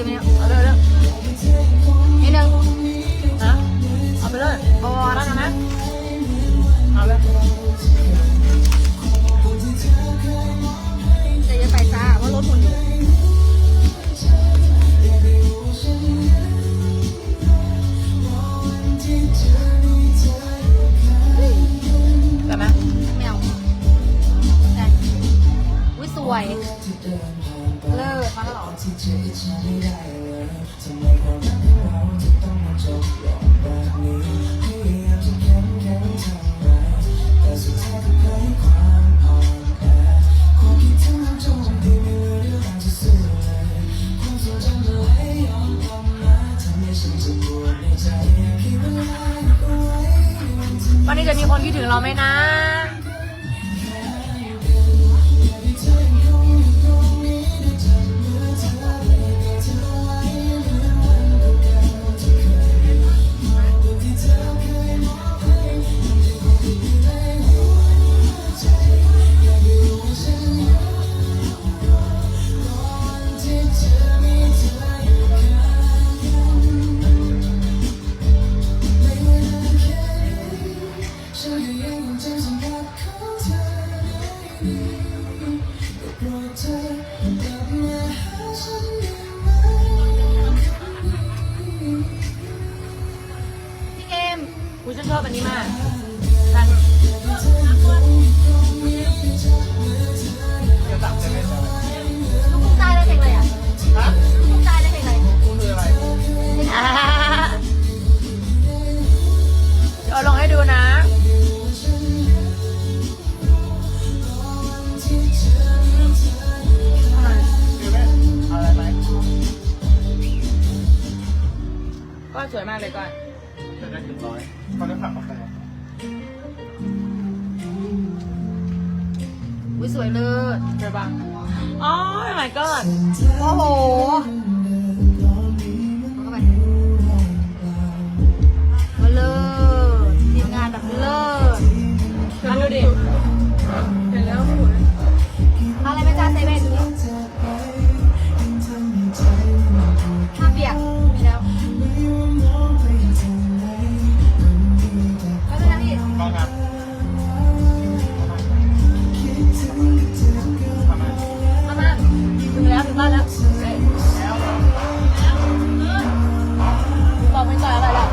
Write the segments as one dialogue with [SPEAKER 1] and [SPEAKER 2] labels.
[SPEAKER 1] เอา
[SPEAKER 2] อ
[SPEAKER 1] ยู่ไห
[SPEAKER 2] ม คนคิดถึ
[SPEAKER 3] ง
[SPEAKER 2] เราไหมนะ ถึง
[SPEAKER 1] แล้
[SPEAKER 2] ว
[SPEAKER 3] ถึ
[SPEAKER 1] งบ้า
[SPEAKER 2] นแล้วเฮ้ยบอกไม่ต่อยอะไรล่ะ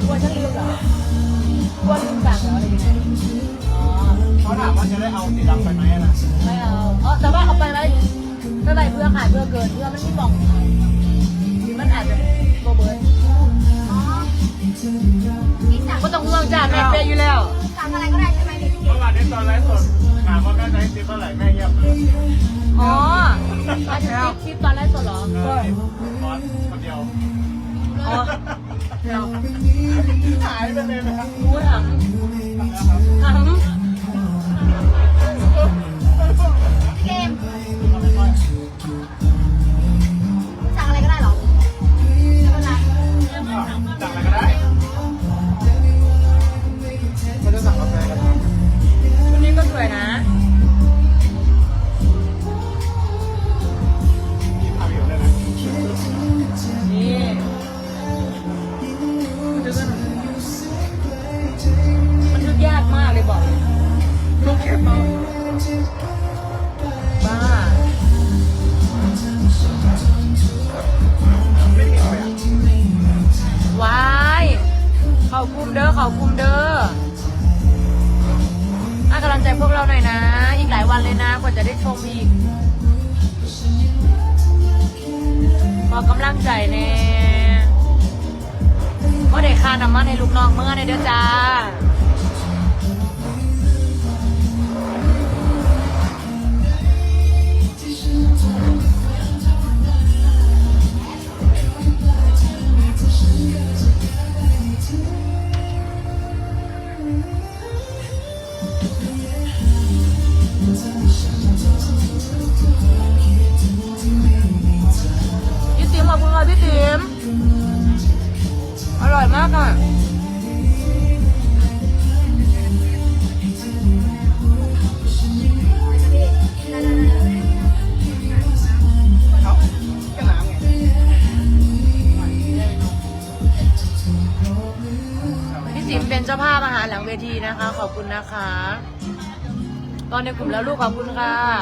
[SPEAKER 2] กลัวฉันลืมเหรอกลัวลืมสั่งเหรออะไรอย่างเงี้ยอ๋อ
[SPEAKER 1] เขาถามว่าจะได้เอาสีดำไปไหมนะ
[SPEAKER 2] ไม่เอาอ๋อแต่ว่าเอาไปไว้เท่าไหร่เพื่อขายเพื่อเกินเพื่อมันไม่บอกหรือมันอาจจะโบเบิร์น
[SPEAKER 3] อ๋อนี่สั่ง
[SPEAKER 2] ก็ต้องห่วงจ้าแม่เป๊ะอยู่แล้ว
[SPEAKER 3] สั่งอะไรก็ได้
[SPEAKER 1] วานนี้ตอนไลฟ์สดถามว่าแม่ได้ติ๊บเท่าไหร่แม่เงียบเลย
[SPEAKER 2] อ๋อมาถึงคลิปคลิปตอนแรกสดเหรอ
[SPEAKER 1] เออมอสคนเดียว
[SPEAKER 2] อ๋อเดี๋ยว
[SPEAKER 1] หายไปเลยนะครับ
[SPEAKER 2] หมูถังถัง
[SPEAKER 3] พี่เกม
[SPEAKER 2] ค่ะ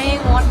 [SPEAKER 2] ไงด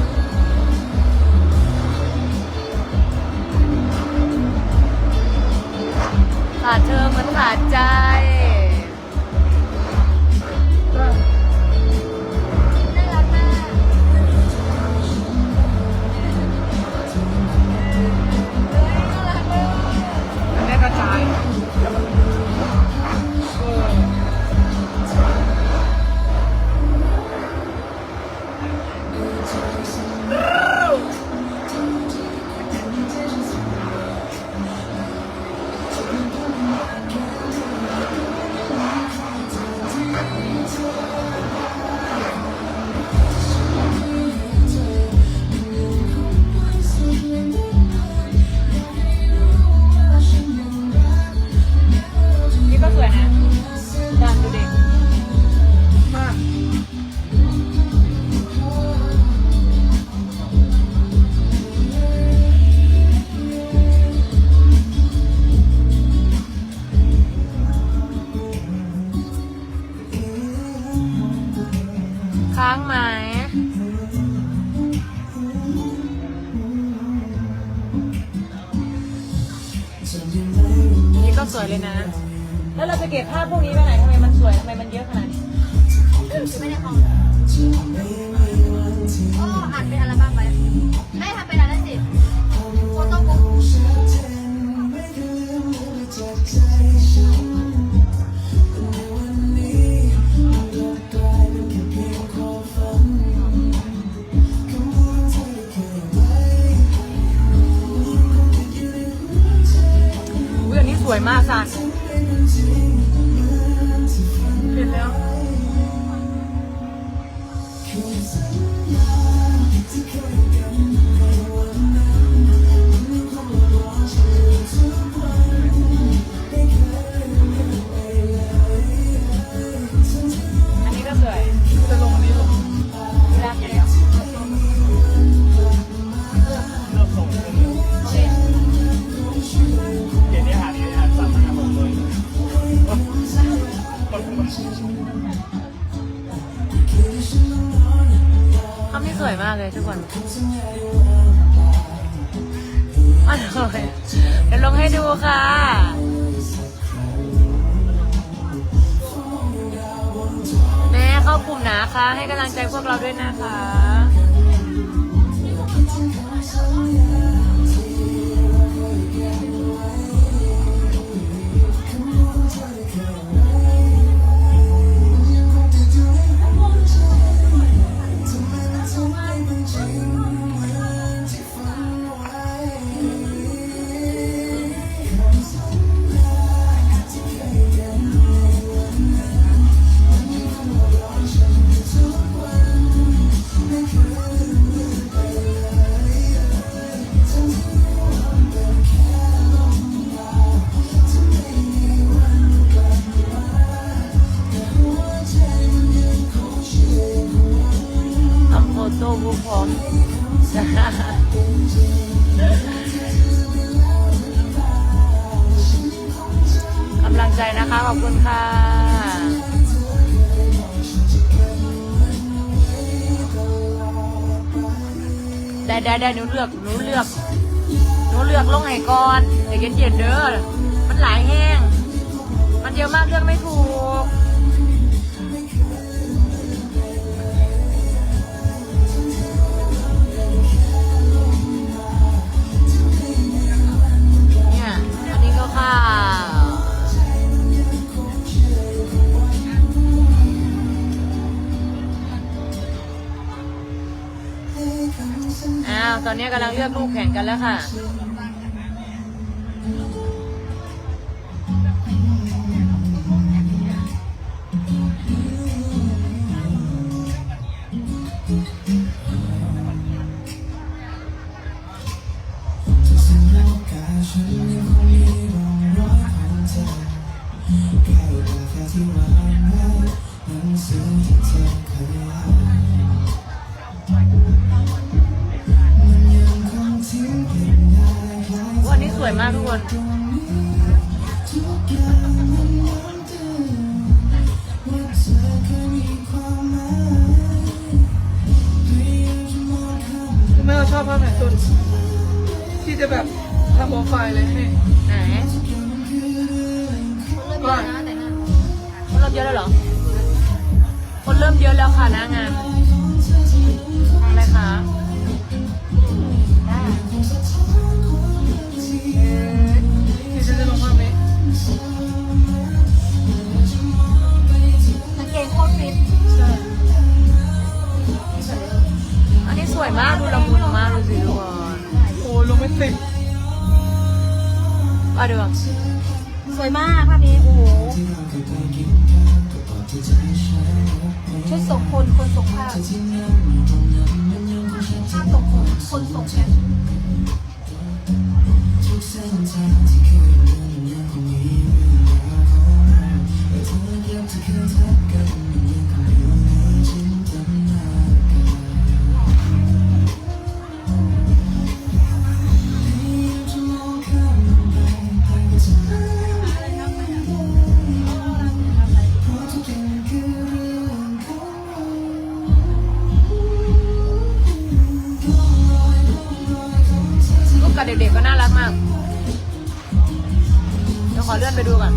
[SPEAKER 2] วยมาก
[SPEAKER 1] ค่ะ
[SPEAKER 2] ทุ
[SPEAKER 3] ก
[SPEAKER 2] คนอร่อยเดี๋ยวลงให้ดูค่ะแม่เข้ากลุ่มนะคะ ให้กำลังใจพวกเราด้วยนะคะ ร้อมกำลังใจนะคะ ขอบคุณค่ะได้ได้ได้หนูเลือกหนูเลือกหนูเลือกลงไห้ก่อนเดี๋ยวเย็นเด้อมันหลายแห้ง มันเยอะมากเลือกไม่ถูก อ้าว ตอนนี้กำลังเลือกลูกแข่งกันแล้วค่ะ วันนี้สวยมากทุกคน
[SPEAKER 4] คุณแม่เราชอบภาพไหนสุดที่จะแบบทำโปรไฟล์เลยให้
[SPEAKER 2] ไหน
[SPEAKER 3] เริ่มเยอะนะแต่งงาน
[SPEAKER 2] คนเริ่มเยอะแล้วเหรอ คนเริ่มเยอะแล้วค่ะหน้างานอะไรคะ
[SPEAKER 4] ที่ฉันจะลงภาพนี้
[SPEAKER 3] กางเกงโคตรฟิต
[SPEAKER 4] ใช่
[SPEAKER 2] อันนี้สวยมากดูละมุนมากดูสิทุกคน
[SPEAKER 4] โอ้ลงไม่ติด
[SPEAKER 2] มาดู
[SPEAKER 3] สวยมากภาพนี้ โอ้โหชุดส่งคนคนส่งภาพภาพส่งคนคนส่งแชท
[SPEAKER 2] รู ขอเลื่อนไปดูก่อน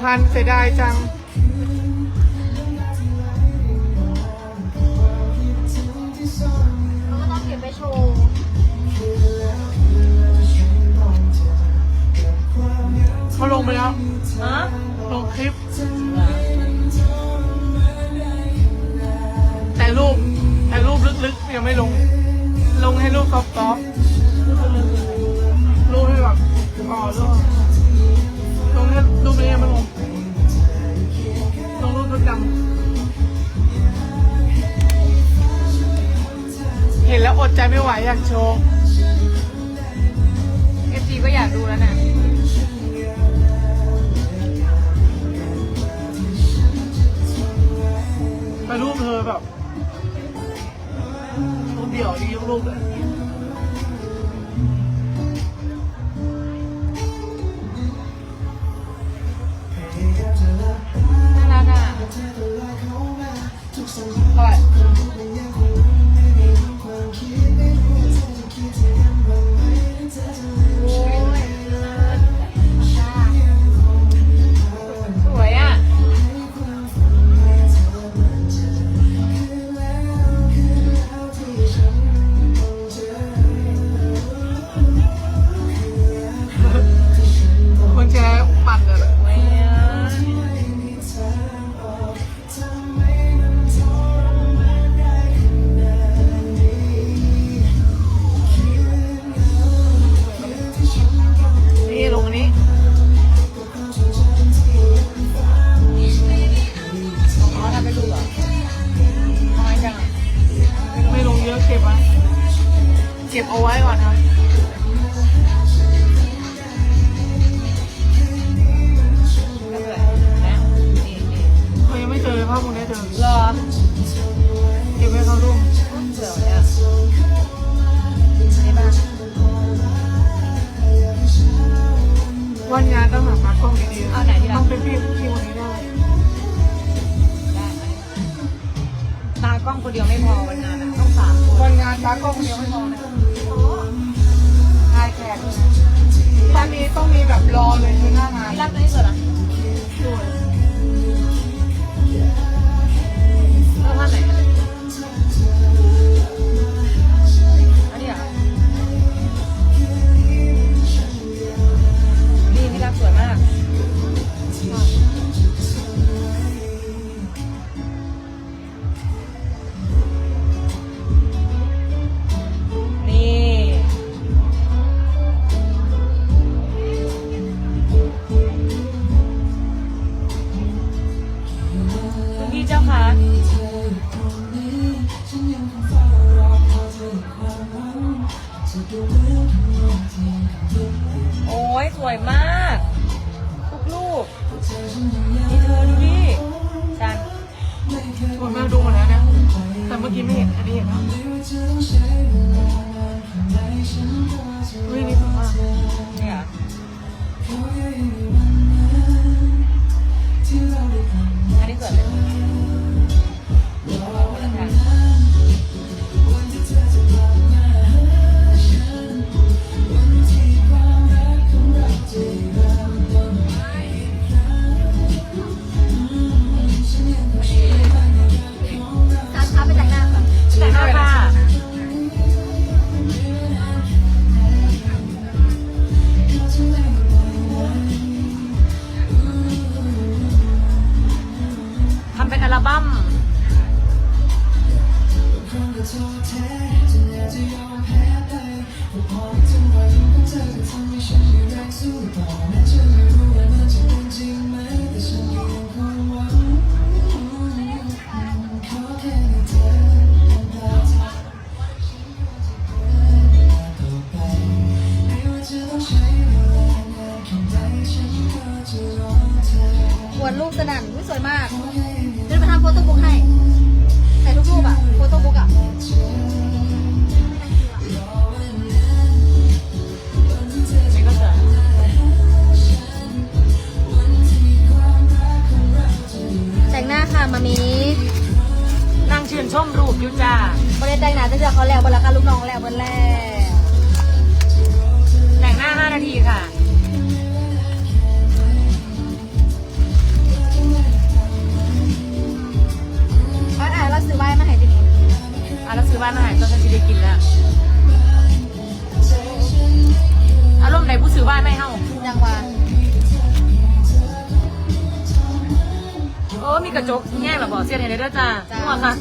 [SPEAKER 4] พันเสียดายจัง
[SPEAKER 3] ก็ต้องเก็บไปโชว์
[SPEAKER 4] เขาลงไปแล้ว
[SPEAKER 2] ฮะ
[SPEAKER 4] ลงคลิป แต่รูปแต่รูปลึกๆ ยังไม่ลง ลงให้รูปกรอบๆรูปให้แบบอ๋อรูป อดใจไม่ไหวอยากโชว์
[SPEAKER 2] เอฟซีก็อยากดูแล้วนะ
[SPEAKER 4] ไปรูปเธอแบบรูปเดี่ยวนี่ยกรูปเลย
[SPEAKER 2] น่ารกอ่
[SPEAKER 4] เท่าไหร่ kid, baby, I'm keep me in my way,
[SPEAKER 2] and tell you, อยู่จ้า
[SPEAKER 4] บ
[SPEAKER 2] ริ
[SPEAKER 4] เด้แต่หน้าแต่
[SPEAKER 2] เจ
[SPEAKER 4] อเขา
[SPEAKER 2] แล้วบนราคา
[SPEAKER 4] ลูกน้องแล้วบนแล้วแต่งหน้า 5 นา
[SPEAKER 2] ทีค่ะ บ้านอ่าเราซื้อบ้าน
[SPEAKER 4] มาให้ที่นี่เรา
[SPEAKER 2] ซื้อบ้าน
[SPEAKER 3] มาให้ตอน
[SPEAKER 2] ฉันจะได้กินแล้
[SPEAKER 3] วอารมณ์ไหนผู้ซื้อบ้า
[SPEAKER 2] นไม่
[SPEAKER 3] เฮายังว่า
[SPEAKER 2] โอ้มีกระจกแง่หรอบอกเสียนเห็นได้ด้วยจ้า
[SPEAKER 3] จ้า หัวค่ะ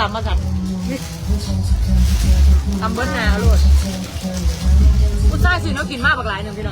[SPEAKER 2] ตา
[SPEAKER 3] มมาสั่งตำ
[SPEAKER 2] เบิ้ลนาโลดผู้ชายสิเนาะกินมากแบบหลายหนึ่งพี่